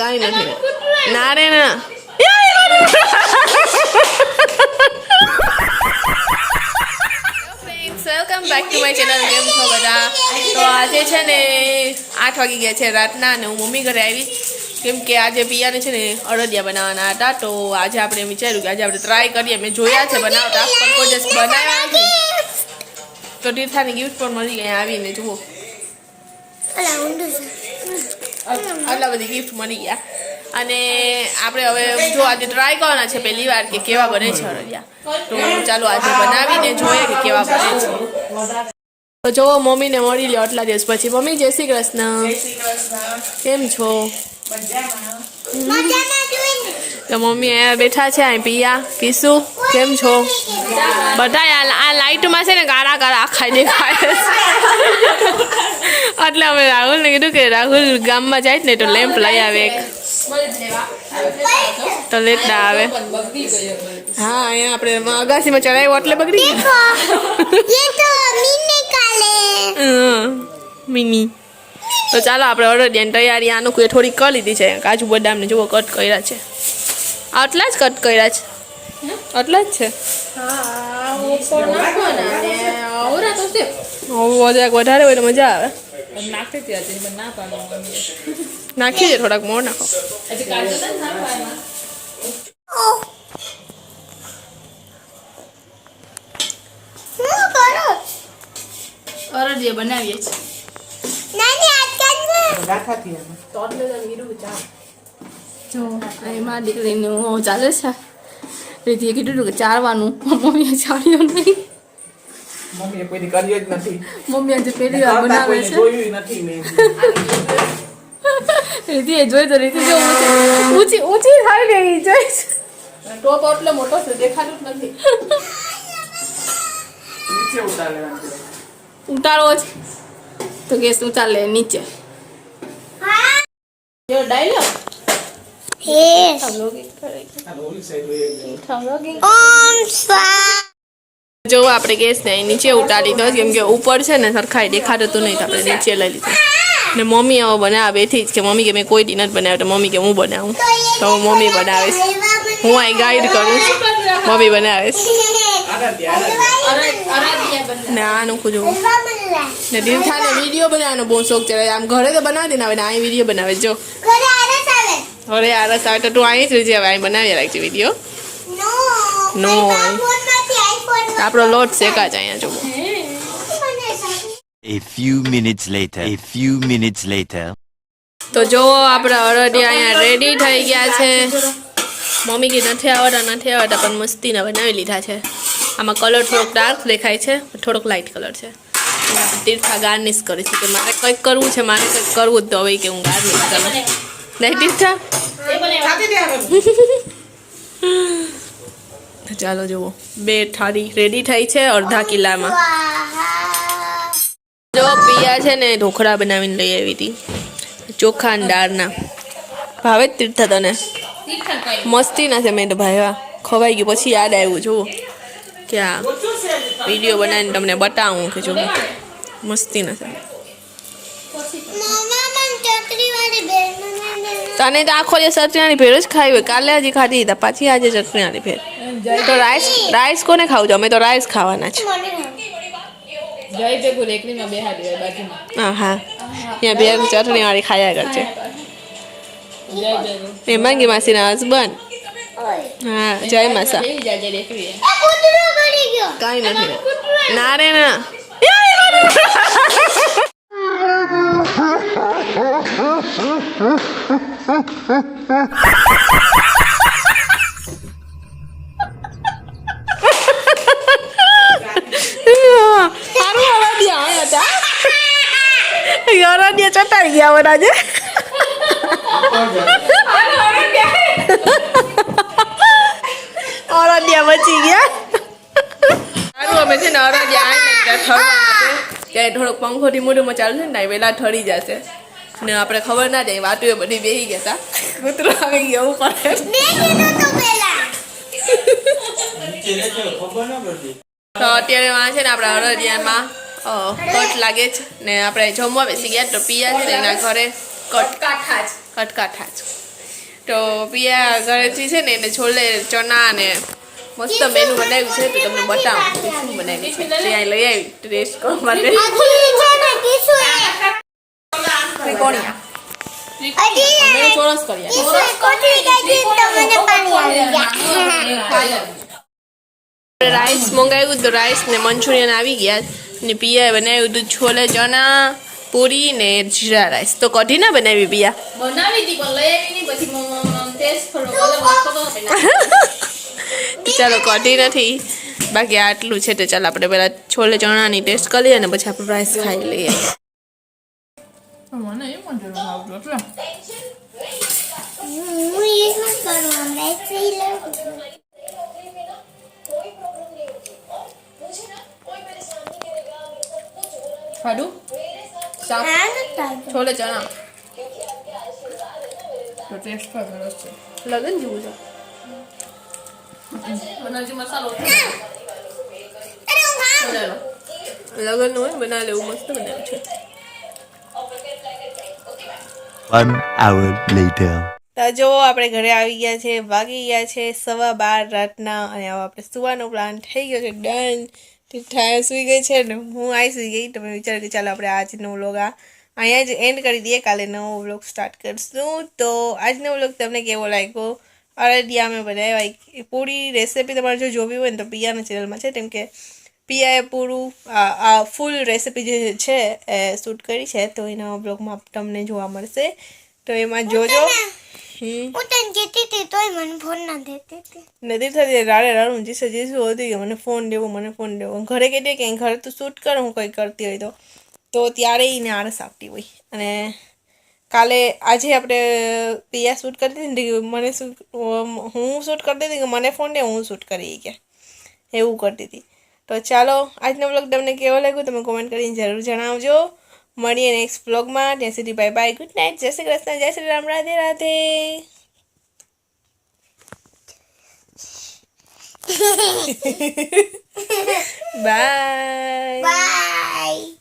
કાંઈ નથી. ના રે ના. Welcome back to my channel કેમ છો બધા? તો આજે છે ને આઠ વાગી ગયા છે રાતના અને હું મમ્મી ઘરે આવી. કેમ કે આજે પિયાને છે ને અડદિયા બનાવવાના હતા. તો આજે આપણે વિચાર્યું કે આજે આપણે ટ્રાય કરીએ. મેં જોયા છે બનાવતા પણ કોઈ દિવસ બનાવ્યા નથી. તો તીર્થાની ગિફ્ટ પણ મળી ગઈ. આવીને જુઓ. આટલા બધી ગિફ્ટ મળી ગયા અને આપણે હવે જો આજે ટ્રાય કરવાના છે પહેલી વાર કે કેવા બને છે અરડિયા તો ચાલો આજે બનાવીને જોઈએ કે કેવા બને છે. તો જો મમ્મીને મળી લ્યો આટલા દિવસ પછી. મમ્મી જય શ્રી કૃષ્ણ. કેમ છો? તો મમ્મી અહીંયા બેઠા છે અહીં પિયા પીસુ કેમ છો? બધા આ લાઈટમાં છે ને કાળા કાળા આખા દેખાય એટલે અમે રાહુલને કીધું કે રાહુલ ગામમાં જાય ને તો લેમ્પ લઈ આવે એક. તો લેટ ના આવે. હા અહીંયા આપણે અગાસીમાં ચડાવ્યો એટલે બગડી ગયું. મિની. તો ચાલો આપણે અડદિયાની તૈયારી આનું કોઈ થોડી કરી લીધી છે. કાજુ બદામને જુઓ, કટ કર્યા છે. આટલા જ કટ કર્યા છે? આટલા જ છે? વધારે હોય તો મજા આવે. નાખી દે થોડાક, મોર નાખો. બનાવીએ છીએ. આજકાલ જો એમાં દીકરીનું ચાલે છે. રીતિએ કીધું હતું કે ચારવાનું. મમ્મીએ ચાલ્યો નહીં. મમ્મીએ કોઈની કર્યો જ નથી. મમ્મી આજે પહેલી વાર બનાવે છે. જોયું નથી મેં. રીતિએ જોઈ તો રીતિ જો ઊંચી ઊંચી થાય ને એ જોઈ ટોપ એટલો મોટો છે દેખાતું જ નથી. નીચે ઉતારવો તો ગેસ ઉતાર લે નીચે. જો ડાયલોગ હે આ ઓલી side હોય એકદમ. ઓમ સ્વા જો આપણે ગેસ ને નીચે ઉતારી દો કેમ કે ઉપર છે ને સરખાઈ દેખાતું નહીં તો આપણે નીચે લઈ લીધું. ને મમ્મી આવો બનાવે એથી જ કે મમ્મી કે મેં કોઈ દી નથી બનાવ્યો તો મમ્મી કે હું બનાવું? તો મમ્મી બનાવીશ. હું અહીં ગાઈડ કરું મમ્મી બનાવે છે ને આનું ખુદ ને દીર્ઘાને વીડિયો બનાવવાનો બહુ શોખ છે આમ ઘરે તો બનાવી દે ને ને અહીં વીડિયો બનાવે જો હવે આ રસ આવે તો તું અહીં જ રહેજે હવે અહીં બનાવી રાખજે વીડિયો નો આપણો લોટ શેકા છે અહીંયા જોવો A few minutes later. A few minutes later. તો જો આપણા અરડિયા અહીંયા રેડી થઈ ગયા છે મમ્મી કે નથી આવડતા નથી આવડતા પણ મસ્તીના બનાવી લીધા છે આમાં કલર થોડોક ડાર્ક દેખાય છે થોડોક લાઇટ કલર છે. અને આપણે તીર્થા ગાર્નિશ કરી છે કે મારે કંઈક કરવું છે મારે કંઈક કરવું જ તો હવે કે હું ગાર્નિશ કરું નહીં તીર્થા? ચાલો જુઓ. બે થાળી રેડી થઈ છે અડધા કિલ્લામાં. જો પિયા છે ને ઢોકળા બનાવીને લઈ આવી હતી. ચોખા અને દાળના ભાવે જ તીર્થા તને. મસ્તી ના છે મેં તો ભાઈ ખવાઈ ગયું પછી યાદ આવ્યું જુઓ. કે આ વીડિયો બનાવીને તમને બતાવું કે જો મસ્તી ના તને તો આખો જે ચટણીની ભેળ જ ખાવી હોય. કાલે હજી ખાધી હતા પાછી આજે ચટણીની ભેળ. તો રાઈસ રાઈસ કોને ખાવું છે? અમે તો રાઈસ ખાવાના છે. હા હા. ત્યાં બે ચટણી વાળી ખાયા કરશે એ માંગી માસીના હસબન્ડ હા જય માસા કાંઈ નથી. ના રે ના. અરડિયા ચટાઈ ગયા વરાજે અરડિયા બચી ગયા. સારું અમે છે ને અરડિયા આવીને ત્યાં ઠરવા માટે. ત્યાં થોડોક પંખોથી મોઢું ચાલુ છે ને વેલા ઠરી જશે. ને આપણે ખબર ના જાય વાતો બધી બેસી ગયા હતા કૂતરો આવી ગયો ઉપર. તું પેલા તો અત્યારે વાં છે ને આપણા અરડિયામાં કટ લાગે છે. ને આપણે જમવા બેસી ગયા તો પિયા છે ને એના ઘરે કટ કટકાઠા જ. તો પિયા ઘરેથી છે ને એને છોલે, ચણા ને મસ્ત મેનુ બનાવ્યું છે, તો તમને બતાવું શું બનાવ્યું તે લઈ આવી, ટેસ્ટ માટે. ત્રિકોણિયા. રાઈસ મંગાવ્યું, તો રાઈસ ને મંચુરિયન આવી ગયા. ને પિયાએ બનાવ્યું હતું છોલે, ચણા પૂરી ને જીરા રાઈસ તો કઢી ના બનાવી બીયા બનાવી હતી પણ લઈ આવી નહીં પછી ટેસ્ટ થોડો અલગ લાગતો હતો ચાલો કઢી નથી બાકી આટલું છે તો ચાલો આપણે પહેલા છોલે ચણાની ટેસ્ટ કરીએ અને પછી આપણે રાઈસ ખાઈ લઈએ. મને એ આવતું એટલે. છોલે ચણા તો ટેસ્ટ પણ સરસ છે લગન જેવું છે બનાવજી મસાલો લગન હોય ને બનાવે એવું મસ્ત બનાવ્યું છે One hour later. તો જો આપણે ઘરે આવી ગયા છે વાગી ગયા છે સવા બાર રાતના અને હવે આપણે સુવાનો પ્લાન થઈ ગયો છે ડન ઠાયા સુઈ ગઈ છે ને હું આવી સુઈ ગઈ. તમે વિચાર કે ચાલો આપણે આજનો વ્લોગ આ અહીંયા જ એન્ડ કરી દઈએ. કાલે નવો વ્લોગ સ્ટાર્ટ કરશું. તો આજનો વ્લોગ તમને કેવો લાગ્યો? અરડિયા મેં બનાવ્યા પૂરી રેસીપી તમારે જો જોવી હોય ને તો પિયાના ચેનલમાં છે. કેમ કે પિયાએ પૂરું આ ફૂલ રેસીપી જે છે એ શૂટ કરી છે. તો એના બ્લોગમાં તમને જોવા મળશે. તો એમાં જોજો. હું તને કહેતી હતી તોય મને ફોન ના દેતી હતી. નથી થતી રાડે રાડું જીસે જીસું હતું કે મને ફોન દેવો મને ફોન દેવો. ઘરે કહેતી કે ઘરે તું શૂટ કર હું કંઈ કરતી હોય તો. તો ત્યારે એને આળસ આપતી હોય. અને કાલે આજે આપણે પિયા શૂટ કરતી હતી ને મને હું શૂટ કરતી હતી કે મને ફોન દે હું શૂટ કરી કે એવું કરતી હતી. તો ચાલો આજનો બ્લોગ તમને કેવો લાગ્યો તમે કોમેન્ટ કરીને જરૂર જણાવજો. મળીએ નેક્સ્ટ બ્લોગમાં ત્યાં સુધી બાય બાય ગુડ નાઇટ જય શ્રી કૃષ્ણ જય શ્રી રામ રાધે રાધે બાય બાય